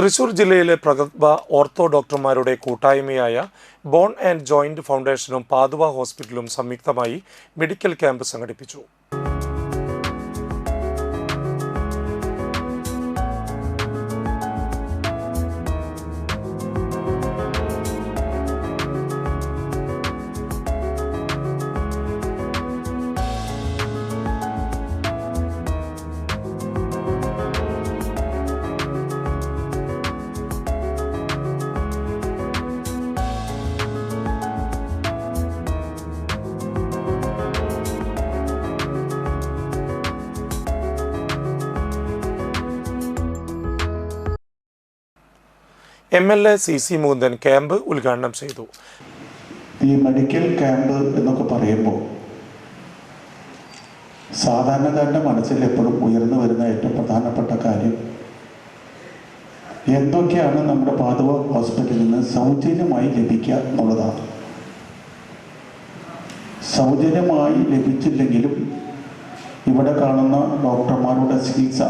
തൃശൂർ ജില്ലയിലെ പ്രഗത്ഭ ഓർത്തോ ഡോക്ടർമാരുടെ കൂട്ടായ്മയായ ബോൺ ആൻഡ് ജോയിന്റ് ഫൗണ്ടേഷനും പാതുവ ഹോസ്പിറ്റലും സംയുക്തമായി മെഡിക്കൽ ക്യാമ്പ് സംഘടിപ്പിച്ചു. M L A C C Mukundan camp ഉദ്ഘാടനം ചെയ്തു. ഈ മെഡിക്കൽ ക്യാമ്പ് എന്നൊക്കെ പറയുമ്പോൾ സാധാരണക്കാരന്റെ മനസ്സിൽ എപ്പോഴും ഉയർന്നു വരുന്ന ഏറ്റവും പ്രധാനപ്പെട്ട കാര്യം എന്തൊക്കെയാണ് നമ്മുടെ പാതുവ ഹോസ്പിറ്റലിൽ നിന്ന് സൗജന്യമായി ലഭിക്കുക എന്നുള്ളതാണ്. സൗജന്യമായി ലഭിച്ചില്ലെങ്കിലും ഇവിടെ കാണുന്ന ഡോക്ടർമാരുടെ ചികിത്സ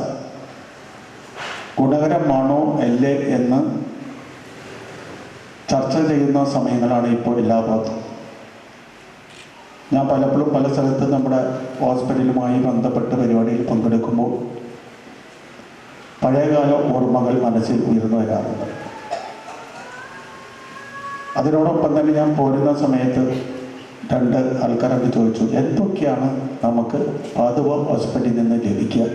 ഗുണകരമാണോ അല്ലേ എന്ന് ചർച്ച ചെയ്യുന്ന സമയങ്ങളാണ് ഇപ്പോൾ എല്ലാ ഭാഗത്തും. ഞാൻ പലപ്പോഴും പല സ്ഥലത്ത് നമ്മുടെ ഹോസ്പിറ്റലുമായി ബന്ധപ്പെട്ട് പരിപാടിയിൽ പങ്കെടുക്കുമ്പോൾ പഴയകാല ഓർമ്മകൾ മനസ്സിൽ ഉയർന്നു വരാറുണ്ട്. അതിനോടൊപ്പം തന്നെ ഞാൻ പോരുന്ന സമയത്ത് രണ്ട് ആൾക്കാരൊക്കെ ചോദിച്ചു എന്തൊക്കെയാണ് നമുക്ക് പാതുവ ഹോസ്പിറ്റലിൽ നിന്ന് ലഭിക്കുക?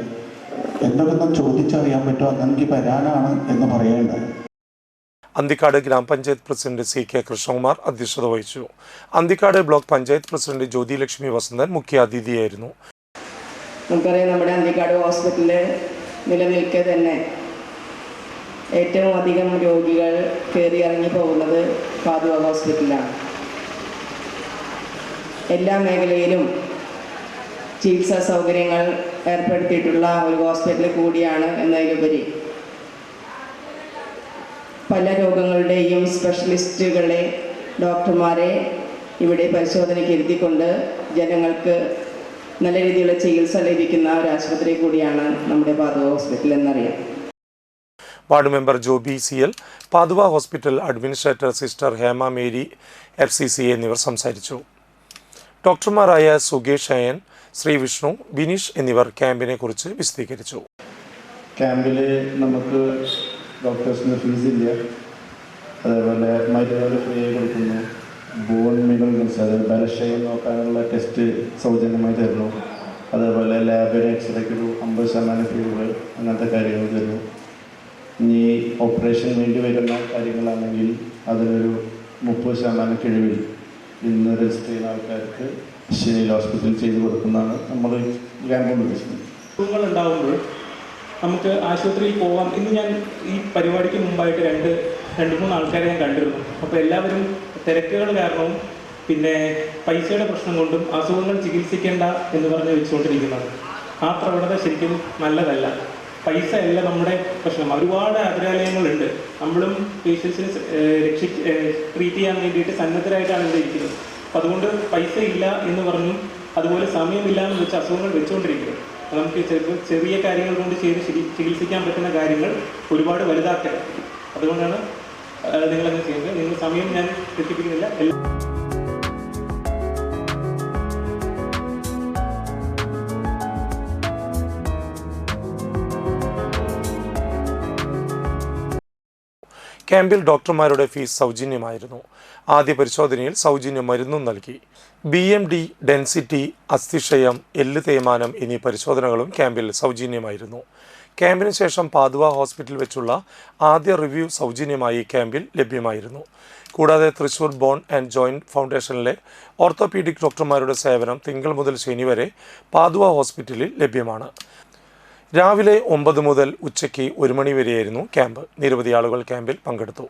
എന്തൊക്കെ ചോദിച്ചറിയാൻ പറ്റുമോ? അന്ന് എനിക്ക് വരാനാണ് എന്ന് പറയേണ്ടത് അന്തിക്കാട് ഗ്രാമപഞ്ചായത്ത് പ്രസിഡന്റ് സി കെ കൃഷ്ണകുമാർ അധ്യക്ഷത വഹിച്ചു. അന്തിക്കാട് ബ്ലോക്ക് പഞ്ചായത്ത് പ്രസിഡന്റ് ജ്യോതിലക്ഷ്മി വസന്തൻ മുഖ്യാതിഥിയായിരുന്നു. നമുക്കറിയാം നമ്മുടെ അന്തിക്കാട് ഹോസ്പിറ്റലിൽ നിലനിൽക്കെ തന്നെ ഏറ്റവും അധികം രോഗികൾ കയറി ഇറങ്ങി പോകുന്നത് പാതുവ ഹോസ്പിറ്റലാണ് എല്ലാ മേഖലയിലും ചികിത്സാ സൗകര്യങ്ങൾ ഏർപ്പെടുത്തിയിട്ടുള്ള ഒരു ഹോസ്പിറ്റൽ കൂടിയാണ് എന്നതിലുപരി പല രോഗങ്ങളുടെയും സ്പെഷ്യലിസ്റ്റുകളെ ഡോക്ടർമാരെ ഇവിടെ പരിശോധനയ്ക്ക് ഇരുത്തിക്കൊണ്ട് ജനങ്ങൾക്ക് നല്ല രീതിയിലുള്ള ചികിത്സ ലഭിക്കുന്ന ഒരു ആശുപത്രി കൂടിയാണ് നമ്മുടെ പാതുവ ഹോസ്പിറ്റൽ എന്നറിയാം. Ward member Joby C L Pathuva hospital administrator sister Hema Mary F C C എന്നിവർ സംസാരിച്ചു. ഡോക്ടർമാരായ സുകേഷ് അയൻ ശ്രീ വിഷ്ണു ബിനീഷ് എന്നിവർ ക്യാമ്പിനെ കുറിച്ച് വിശദീകരിച്ചു. ക്യാമ്പിൽ നമുക്ക് ഡോക്ടേഴ്സിന് ഫീസ് ഇല്ല. അതേപോലെ മരുന്നുകൾ ഫ്രീ ആയി കൊടുക്കുന്നു. ബോൺ മിനറൽസ് അതായത് ബലക്ഷയം നോക്കാനുള്ള ടെസ്റ്റ് സൗജന്യമായി തരുന്നു. അതേപോലെ ലാബിന് എക്സ്റേക്ക് ഒരു അമ്പത് ശതമാനം ഫീസുകൾ അങ്ങനത്തെ കാര്യങ്ങൾ തരുന്നു. ഇനി ഓപ്പറേഷൻ വേണ്ടി വരുന്ന കാര്യങ്ങളാണെങ്കിൽ അതിനൊരു മുപ്പത് ശതമാനം കിഴിവിൽ ഇന്ന് രജിസ്റ്റർ ചെയ്യുന്ന ആൾക്കാർക്ക് ശരിയിൽ ഹോസ്പിറ്റലിൽ ചെയ്ത് കൊടുക്കുന്നതാണ് നമ്മൾ കൊണ്ട് ഉദ്ദേശിക്കുന്നത് ഉണ്ടാകുമ്പോൾ നമുക്ക് ആശുപത്രിയിൽ പോവാം ഇന്ന് ഞാൻ ഈ പരിപാടിക്ക് മുമ്പായിട്ട് രണ്ട് രണ്ട് മൂന്ന് ആൾക്കാരെ ഞാൻ കണ്ടിരുന്നു. അപ്പോൾ എല്ലാവരും തിരക്കുകൾ കാരണവും പിന്നെ പൈസയുടെ പ്രശ്നം കൊണ്ടും അസുഖങ്ങൾ ചികിത്സിക്കേണ്ട എന്ന് പറഞ്ഞ് വെച്ചുകൊണ്ടിരിക്കുന്നത്. ആ പ്രവണത ശരിക്കും നല്ലതല്ല. പൈസ അല്ല നമ്മുടെ പ്രശ്നം. ഒരുപാട് ആഗ്രഹാലയങ്ങളുണ്ട് നമ്മളും പേഷ്യൻസിനെ രക്ഷി ട്രീറ്റ് ചെയ്യാൻ വേണ്ടിയിട്ട് സന്നദ്ധരായിട്ടാണ് ഇവിടെ ഇരിക്കുന്നത്. അപ്പം അതുകൊണ്ട് പൈസ ഇല്ല എന്ന് പറഞ്ഞു അതുപോലെ സമയമില്ല എന്ന് വെച്ച് അസുഖങ്ങൾ വെച്ചുകൊണ്ടിരിക്കുന്നത് അപ്പോൾ നമുക്ക് ചെറിയ ചെറിയ കാര്യങ്ങൾ കൊണ്ട് ചെയ്ത് ചികി- ചികിത്സിക്കാൻ പറ്റുന്ന കാര്യങ്ങൾ ഒരുപാട് വലുതാക്കണം അതുകൊണ്ടാണ് നിങ്ങളങ്ങനെ ചെയ്യുന്നത്. നിങ്ങൾ സമയം ഞാൻ തെറ്റിപ്പിക്കുന്നില്ല. ക്യാമ്പിൽ ഡോക്ടർമാരുടെ ഫീസ് സൗജന്യമായിരുന്നു. ആദ്യ പരിശോധനയിൽ സൗജന്യ മരുന്നും നൽകി. ബി എം ഡി ഡെൻസിറ്റി അസ്ഥിക്ഷയം എല്ല് തേയ്മാനം എന്നീ പരിശോധനകളും ക്യാമ്പിൽ സൗജന്യമായിരുന്നു. ക്യാമ്പിന് ശേഷം പാതുവ ഹോസ്പിറ്റൽ വെച്ചുള്ള ആദ്യ റിവ്യൂ സൗജന്യമായി ക്യാമ്പിൽ ലഭ്യമായിരുന്നു. കൂടാതെ തൃശൂർ ബോൺ ആൻഡ് ജോയിന്റ് ഫൗണ്ടേഷനിലെ ഓർത്തോപീഡിക് ഡോക്ടർമാരുടെ സേവനം തിങ്കൾ മുതൽ ശനി വരെ പാതുവ ഹോസ്പിറ്റലിൽ ലഭ്യമാണ്. രാവിലെ ഒമ്പത് മുതൽ ഉച്ചയ്ക്ക് ഒരു മണി വരെയായിരുന്നു ക്യാമ്പ്. നിരവധി ആളുകൾ ക്യാമ്പിൽ പങ്കെടുത്തു.